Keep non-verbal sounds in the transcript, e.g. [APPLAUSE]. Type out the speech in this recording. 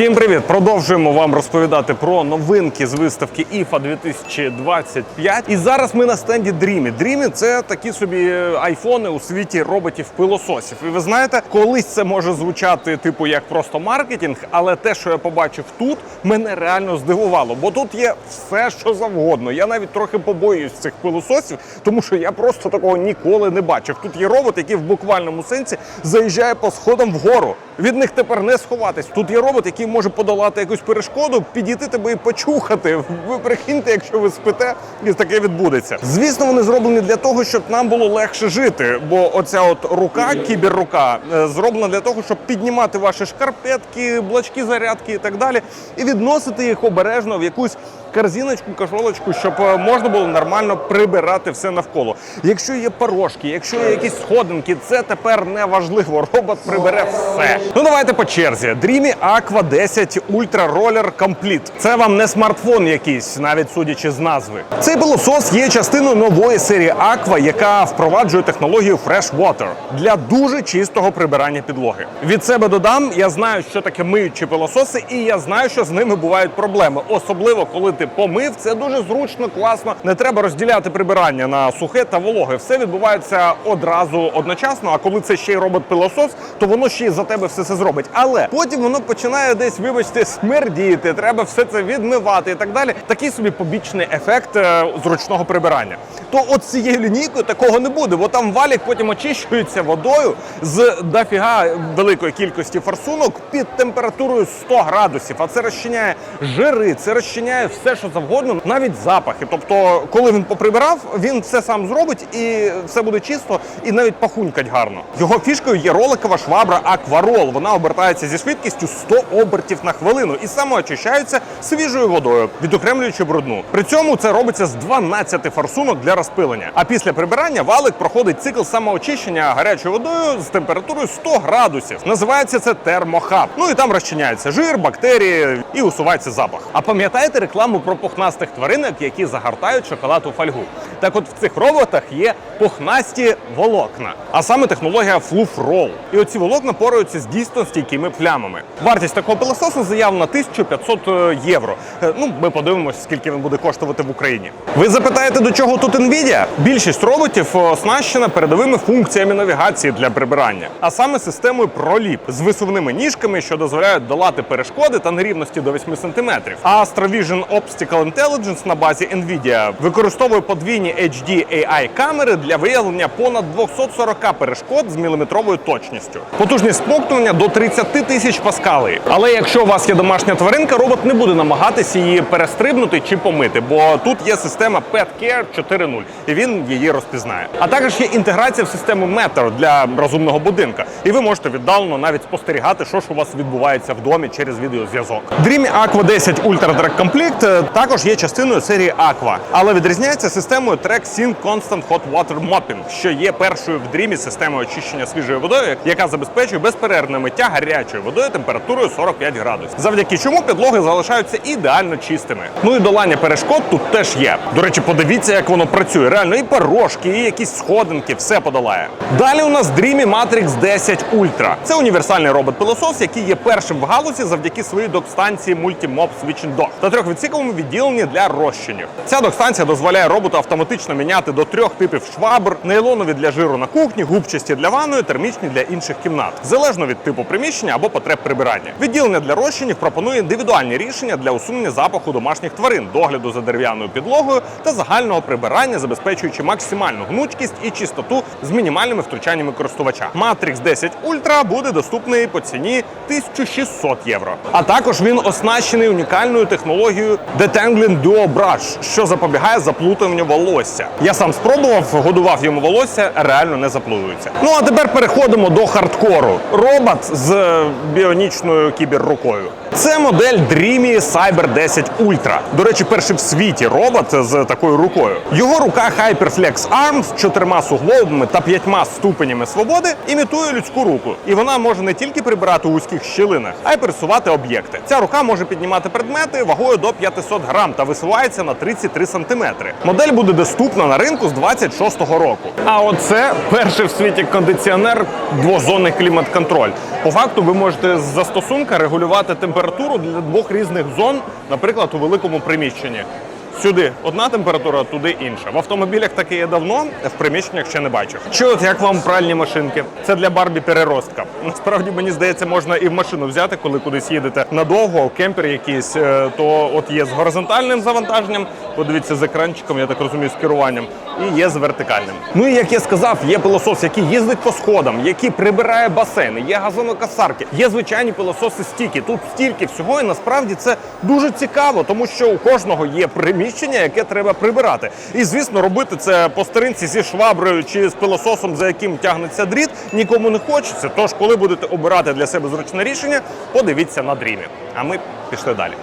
Всім привіт! Продовжуємо вам розповідати про новинки з виставки IFA 2025. І зараз ми на стенді Dreamy. Dreamy – це такі собі айфони у світі роботів-пилососів. І ви знаєте, колись це може звучати типу як просто маркетинг, але те, що я побачив тут, мене реально здивувало. Бо тут є все, що завгодно. Я навіть трохи побоююсь цих пилососів, тому що я просто такого ніколи не бачив. Тут є робот, який в буквальному сенсі заїжджає по сходам вгору. Від них тепер не сховатись. Тут є робот, який може подолати якусь перешкоду, підійти тебе і почухати. Ви прикиньте, якщо ви спите, і таке відбудеться. Звісно, вони зроблені для того, щоб нам було легше жити. Бо оця от рука, кіберрука, е, зроблена для того, щоб піднімати ваші шкарпетки, блачки, зарядки і так далі, і відносити їх обережно в якусь корзиночку, кашолочку, щоб е, можна було нормально прибирати все навколо. Якщо є порожки, якщо є якісь сходинки, це тепер не важливо. [LAUGHS] Робот прибере все. Ну давайте по черзі. Dreamy Aqua 10 Ultra Roller Complete. Це вам не смартфон якийсь, навіть судячи з назви. Цей пилосос є частиною нової серії Aqua, яка впроваджує технологію Fresh Water для дуже чистого прибирання підлоги. Від себе додам, я знаю, що таке миючі пилососи, і я знаю, що з ними бувають проблеми, особливо коли ти помив. Це дуже зручно, класно. Не треба розділяти прибирання на сухе та вологе. Все відбувається одразу одночасно. А коли це ще й робот-пилосос, то воно ще й за тебе все це зробить. Але потім воно починає десь, вибачте, смердіти. Треба все це відмивати і так далі. Такий собі побічний ефект е, зручного прибирання. То от цією лінійкою такого не буде, бо там валік потім очищується водою з дофіга великої кількості форсунок під температурою 100 градусів. А це розчиняє жири, це розчиняє все, що завгодно, навіть запахи. Тобто, коли він поприбирав, він все сам зробить і все буде чисто, і навіть пахунькать гарно. Його фішкою є роликова швабра Акварол. Вона обертається зі швидкістю 100 обертів на хвилину і самоочищається свіжою водою, відокремлюючи брудну. При цьому це робиться з 12 форсунок для розпилення. А після прибирання валик проходить цикл самоочищення гарячою водою з температурою 100 градусів. Називається це термохаб. Ну і там розчиняється жир, бактерії і усувається запах. А пам'ятаєте рекламу про пухнастих тваринок, які загортають шоколад у фольгу? Так от в цих роботах є пухнасті волокна, а саме технологія Roll. І оці волокна пораються з дійсно стійкими плямами. Вартість такого пилососу заявлена 1500 євро. Е, Ну, ми подивимося, скільки він буде коштувати в Україні. Ви запитаєте, до чого тут Nvidia? Більшість роботів оснащена передовими функціями навігації для прибирання, а саме системою ProLip з висувними ніжками, що дозволяють долати перешкоди та нерівності до 8 см. А Astra Vision Obstacle Intelligence на базі Nvidia використовує подвійні HD AI камери для виявлення понад 240 перешкод з міліметровою точністю. Потужність смоктування до 30 тисяч паскалей. Але якщо у вас є домашня тваринка, робот не буде намагатися її перестрибнути чи помити, бо тут є система Pet Care 4.0, і він її розпізнає. А також є інтеграція в систему Matter для розумного будинка, і ви можете віддалено навіть спостерігати, що ж у вас відбувається в домі через відеозв'язок. Dreamy Aqua 10 Ultra Drag Complete також є частиною серії Aqua, але відрізняється системою Track Sync Constant Hot Water Mopping, що є першою в Dreamy системою очищення свіжою водою, яка забезпечує безперервне миття гарячою водою температурою 45 градусів. Завдяки чому підлоги залишаються ідеально чистими. Ну і долання перешкод тут теж є. До речі, подивіться, як воно працює. Реально і порожки, і якісь сходинки, все подолає. Далі у нас Dreamy Matrix 10 Ultra. Це універсальний робот-пилосос, який є першим в галузі завдяки своїй док-станції Multi-Mob Switching Dock та трьохвідсіковому відділенні для розчинів. Ця док-станція дозволяє роботу автоматично міняти до трьох типів швабр, нейлонові для жиру на кухні, губчасті для ванної, термічні для інших кімнат, залежно від типу приміщення або потреб прибирання. Відділення для розчинів пропонує індивідуальні рішення для усунення запаху домашніх тварин, догляду за дерев'яною підлогою та загального прибирання, забезпечуючи максимальну гнучкість і чистоту з мінімальними втручаннями користувача. Matrix 10 Ultra буде доступний по ціні 1600 євро. А також він оснащений унікальною технологією Detangling Duo Brush, що запобігає заплутанню волосся. Я сам спробував, годував йому волосся, реально не заплутується. Ну а тепер переходимо до хардкору. Робот з е, біонічною кіберрукою. Це модель Dreamy Cyber 10 Ultra. До речі, перший в світі робот з такою рукою. Його рука Hyperflex Arm з чотирма суглобами та п'ятьма ступенями свободи імітує людську руку. І вона може не тільки прибирати у вузьких щілинах, а й пересувати об'єкти. Ця рука може піднімати предмети вагою до 500 грам та висувається на 33 сантиметри. Модель буде доступна на ринку з 26-го року. А оце перший в світі кондиціонер двозонний клімат-контроль. По факту ви можете з застосунка регулювати температуру температуру для двох різних зон, наприклад, у великому приміщенні. Сюди одна температура, туди інша. В автомобілях таке є давно, в приміщеннях ще не бачив. Чи от як вам пральні машинки? Це для Барбі переростка. Насправді мені здається, можна і в машину взяти, коли кудись їдете надовго, кемпер якийсь, е, то от є з горизонтальним завантаженням. Подивіться з екранчиком, я так розумію, з керуванням, і є з вертикальним. Ну і як я сказав, є пилосос, який їздить по сходам, який прибирає басейни, є газонокосарки, є звичайні пилососи стіки. Тут стільки всього, і насправді це дуже цікаво, тому що у кожного є приміщення, яке треба прибирати. І звісно, робити це по старинці зі шваброю чи з пилососом, за яким тягнеться дріт, нікому не хочеться. Тож, коли будете обирати для себе зручне рішення, подивіться на дрімі. А ми пішли далі.